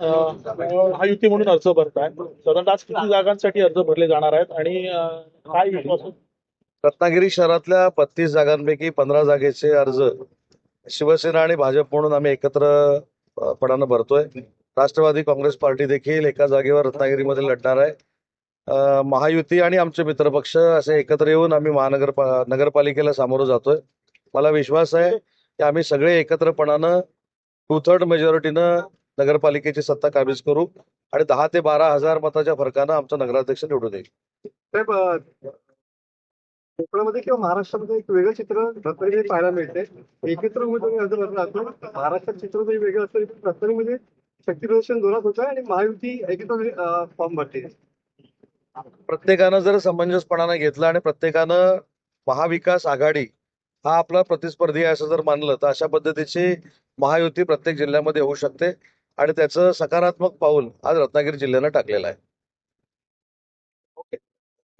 महायुती म्हणून अर्ज भरताय. साधारणतः आज किती जागांसाठी अर्ज भरले जाणार आहेत आणि काय विश्वास रत्नागिरी शहरातल्या बत्तीस जागांपैकी पंधरा जागेचे अर्ज शिवसेना आणि भाजप म्हणून आम्ही एकत्र पणानं भरतोय. राष्ट्रवादी काँग्रेस पार्टी देखील एका जागेवर रत्नागिरीमध्ये लढणार आहे. महायुती आणि आमचे मित्रपक्ष असे एकत्र येऊन आम्ही महानगर नगरपालिकेला सामोरं जातोय. मला विश्वास आहे की आम्ही सगळे एकत्रपणानं टू थर्ड मेजॉरिटीनं नगरपालिकेची सत्ता काबीज करू आणि दहा ते बारा हजार मताच्या फरकानं आमचा नगराध्यक्ष निवडून येईल. कोकणामध्ये किंवा महाराष्ट्रामध्ये एक वेगळं चित्र रत्नागिरी पाहायला मिळते एकत्र उमेदवारी अर्ज भरला जातो. महाराष्ट्रात चित्र जरी वेगळं असलं तरी रत्नागिरीमध्ये शक्ती प्रदर्शन जोरात होतं आणि महायुती एकत्र फॉर्म भरते. प्रत्येकानं जर समंजसपणानं घेतलं आणि प्रत्येकानं महाविकास आघाडी हा आपला प्रतिस्पर्धी आहे असं जर मानलं तर अशा पद्धतीची महायुती प्रत्येक जिल्ह्यामध्ये होऊ शकते. आणि त्याचं सकारात्मक पाऊल आज रत्नागिरी जिल्ह्यानं टाकलेलं आहे.